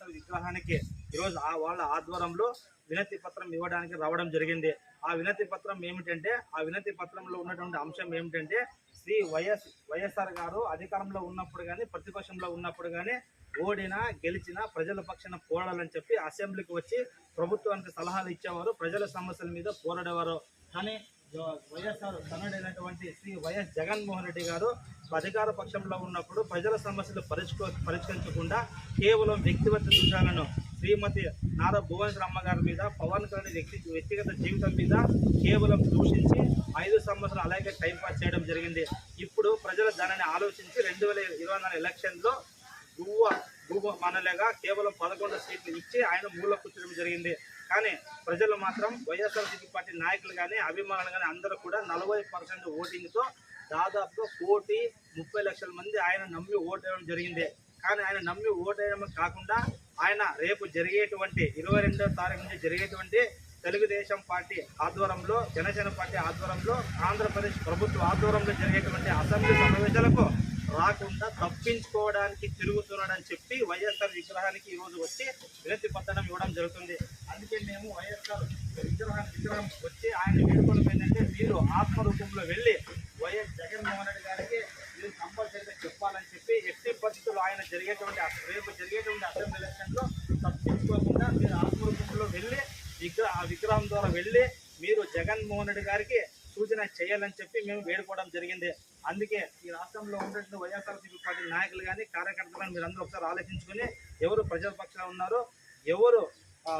వైఎస్ఆర్ విగ్రహానికి ఈరోజు ఆ వాళ్ళ ఆధ్వర్యంలో వినతి పత్రం ఇవ్వడానికి రావడం జరిగింది. ఆ వినతి పత్రం ఏమిటంటే ఆ వినతి పత్రంలో ఉన్నటువంటి అంశం ఏమిటంటే శ్రీ వైఎస్ వైఎస్ఆర్ గారు అధికారంలో ఉన్నప్పుడు కానీ ప్రతిపక్షంలో ఉన్నప్పుడు కానీ ఓడినా గెలిచినా ప్రజల పక్షాన పోరాడాలని చెప్పి అసెంబ్లీకి వచ్చి ప్రభుత్వానికి సలహాలు ఇచ్చేవారు. ప్రజల సమస్యల మీద పోరాడేవారు. కానీ వైఎస్ఆర్ తనడైనటువంటి శ్రీ వైఎస్ జగన్మోహన్ రెడ్డి గారు అధికార పక్షంలో ఉన్నప్పుడు ప్రజల సమస్యలు పరిష్కో పరిష్కరించకుండా కేవలం వ్యక్తిగత దృశ్యాలను శ్రీమతి నారా భువనేశ్వర అమ్మగారి మీద పవన్ కళ్యాణ్ వ్యక్తి వ్యక్తిగత జీవితం మీద కేవలం దూషించి ఐదు సంవత్సరాలు అలాగే టైం పాస్ చేయడం జరిగింది. ఇప్పుడు ప్రజలు దానిని ఆలోచించి రెండు వేల ఇరవై నాలుగు ఎలక్షన్లో గువ్వ గువ్వ మనలేగా కేవలం పదకొండు సీట్లు ఇచ్చి ఆయన మూల కూర్చడం జరిగింది. కానీ ప్రజలు మాత్రం వైఎస్ఆర్సీపీ పార్టీ నాయకులు కానీ అభిమానులు కానీ అందరూ కూడా నలభై పర్సెంట్ ఓటింగ్తో దాదాపు కోటి ముప్పై లక్షల మంది ఆయన నమ్మి ఓటేయడం జరిగింది. కానీ ఆయన నమ్మి ఓటేయడం కాకుండా ఆయన రేపు జరిగేటువంటి ఇరవై రెండో తారీఖు నుంచి జరిగేటువంటి తెలుగుదేశం పార్టీ ఆధ్వర్యంలో జనసేన పార్టీ ఆధ్వర్యంలో ఆంధ్రప్రదేశ్ ప్రభుత్వ ఆధ్వర్యంలో జరిగేటువంటి అసెంబ్లీ సమావేశాలకు రాకుండా తప్పించుకోవడానికి తిరుగుతున్నాడని చెప్పి వైఎస్ఆర్ విగ్రహానికి ఈరోజు వచ్చి వినతి పత్రం ఇవ్వడం జరుగుతుంది. అందుకే మేము వైఎస్ఆర్ విగ్రహానికి విగ్రహం వచ్చి ఆయన వేడుకోవడం ఏంటంటే మీరు ఆత్మరూపంలో వెళ్ళి వైఎస్ జగన్మోహన్ రెడ్డి గారికి మీరు కంపల్సరీగా చెప్పాలని చెప్పి ఎట్టి పరిస్థితుల్లో ఆయన జరిగేటువంటి రేపు జరిగేటువంటి అసెంబ్లీ ఎలక్షన్లో తప్పించుకోకుండా మీరు ఆత్మరూపంలో వెళ్ళి విగ్రహ ఆ విగ్రహం ద్వారా వెళ్ళి మీరు జగన్మోహన్ రెడ్డి గారికి సూచన చేయాలని చెప్పి మేము వేడుకోవడం జరిగింది. అందుకే ఈ రాష్ట్రంలో ఉన్నటువంటి వైఎస్ఆర్సీపీ పార్టీ నాయకులు కానీ కార్యకర్తలు కానీ మీరందరూ ఒకసారి ఆలోచించుకొని ఎవరు ప్రజల పక్షాన ఉన్నారో ఎవరు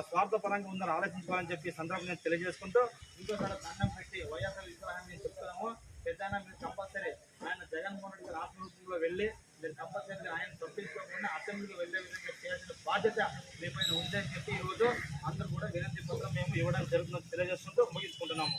స్వార్థపరంగా ఉందని ఆలోచించుకోవాలని చెప్పి ఈ సందర్భంగా తెలియజేసుకుంటూ ఇంకోసారి దండం పెట్టి వైఎస్ఆర్ విగ్రహాన్ని చెప్తున్నాము. పెద్ద మీరు కంపల్సరీ ఆయన జగన్మోహన్ రెడ్డి రాష్ట్ర రూపంలో వెళ్ళి మీరు కంపల్సరీ ఆయన తప్పించుకోకుండా అసెంబ్లీకి వెళ్ళే విధంగా చేయాల్సిన బాధ్యత మీ పైన ఉందని చెప్పి ఈరోజు అందరూ కూడా వినతి పత్రం మేము ఇవ్వడం జరుగుతుందని తెలియజేసుకుంటూ ముగించుకుంటున్నాము.